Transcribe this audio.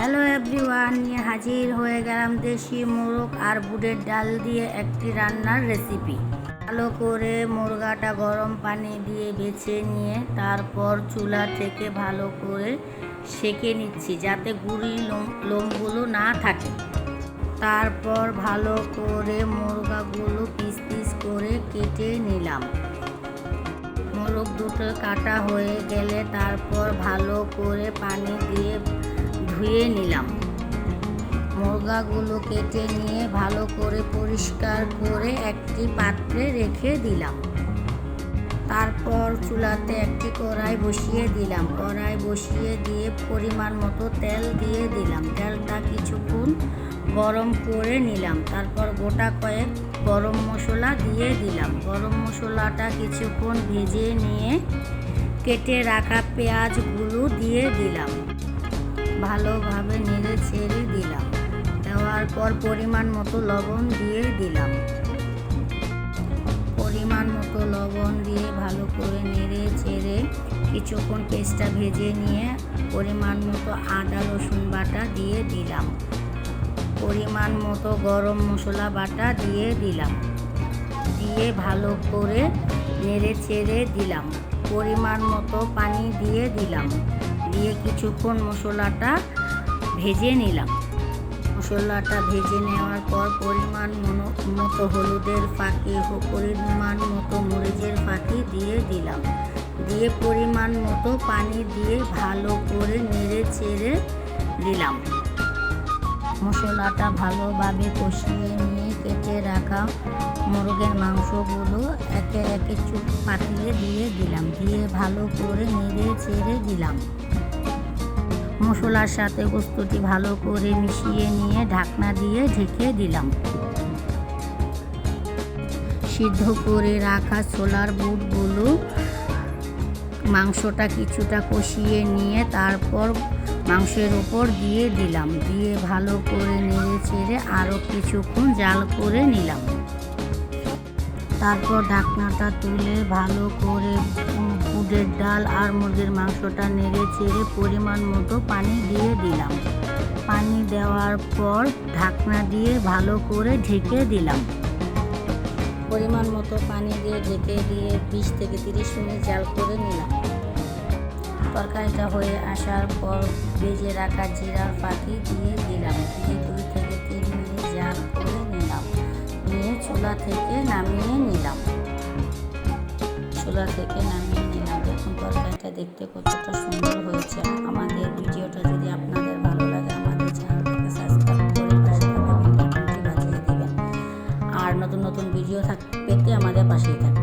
Hello everyone নিয়ে হাজির হয়ে গেলাম দেশি মোরগ আর বুটের ডাল দিয়ে একটি রান্নার রেসিপি ভালো করে মুরগাটা গরম পানি দিয়ে বেছে নিয়ে তারপর চুলা থেকে ভালো করে সেকে নিচ্ছি যাতে গুড়ি লোম, লোমগুলো না থাকে। তারপর ভালো করে মুরগাগুলো পিস পিস করে কেটে নিলাম। মোরগ দুটো কাটা হয়ে গেলে তারপর ভালো করে পানি দিয়ে ধুয়ে নিলাম। মুরগাগুলো কেটে নিয়ে ভালো করে পরিষ্কার করে একটি পাত্রে রেখে দিলাম। তারপর চুলাতে একটি কড়াই বসিয়ে দিলাম। কড়াই বসিয়ে দিয়ে পরিমাণ মতো তেল দিয়ে দিলাম। তেলটা কিছুক্ষণ গরম করে নিলাম। তারপর গোটা কয়েক গরম মশলা দিয়ে দিলাম। গরম মশলাটা কিছুক্ষণ ভেজে নিয়ে কেটে রাখা পেঁয়াজগুলো দিয়ে দিলাম। ভালোভাবে নেড়ে ছেড়ে দিলাম। দেওয়ার পর পরিমাণ মতো লবণ দিয়ে দিলাম। পরিমাণ মতো লবণ দিয়ে ভালো করে নেড়ে ছেড়ে কিছুক্ষণ পেস্টটা ভেজে নিয়ে পরিমাণ মতো আদা, রসুন বাটা দিয়ে দিলাম। পরিমাণ মতো গরম মশলা বাটা দিয়ে দিলাম। দিয়ে ভালো করে নেড়ে ছেড়ে দিলাম। পরিমাণ মতো পানি দিয়ে দিলাম। দিয়ে কিছুক্ষণ মশলাটা ভেজে নিলাম। মশলাটা ভেজে নেওয়ার পর পরিমাণ মতো হলুদের ফাঁকি পরিমাণ মতো মরিচের ফাঁকি দিয়ে দিলাম। দিয়ে পরিমাণ মতো পানি দিয়ে ভালো করে নেড়ে চেড়ে দিলাম মশলাটা ভালোভাবে কষিয়ে নিয়ে কেটে রাখা মুরগের মাংসগুলো একে একে চুপ পাতিয়ে দিয়ে দিলাম। দিয়ে ভালো করে নেড়ে চেড়ে দিলাম। মশলার সাথে বস্তুটি ভালো করে মিশিয়ে নিয়ে ঢাকনা দিয়ে ঢেকে দিলাম। সিদ্ধ করে রাখা ছোলার বুটগুলো মাংসটা কিছুটা কষিয়ে নিয়ে তারপর মাংসের ওপর দিয়ে দিলাম। দিয়ে ভালো করে নেড়ে চেড়ে আরও কিছুক্ষণ জাল করে নিলাম। তারপর ঢাকনাটা তুলে ভালো করে বুটের ডাল আর মুরগির মাংসটা নেড়ে চেড়ে পরিমাণ মতো পানি দিয়ে দিলাম। পানি দেওয়ার পর ঢাকনা দিয়ে ভালো করে ঢেকে দিলাম। পরিমাণ মতো পানি দিয়ে ঢেকে দিয়ে বিশ থেকে তিরিশ মিনিট জাল করে নিলাম। তরকারিটা হয়ে আসার পর ভেজে রাখা জিরার পাখি দিয়ে দিলাম। দিয়ে দুই থেকে তিন মিনিট জাল করে নিলাম। নিয়ে চুলা থেকে নামিয়ে চুলা থেকে নামিয়ে নিলাম। দেখুন, তরকারিটা দেখতে কতটা সুন্দর হয়েছে। আমাদের ভিডিওটা যদি আপনাদের ভালো লাগে, আমাদের চ্যানেলটাকে সাবস্ক্রাইব করে পাশে থাকা বাজিয়ে দেবেন। আর নতুন নতুন ভিডিও থাক পেতে আমাদের পাশেই থাকবেন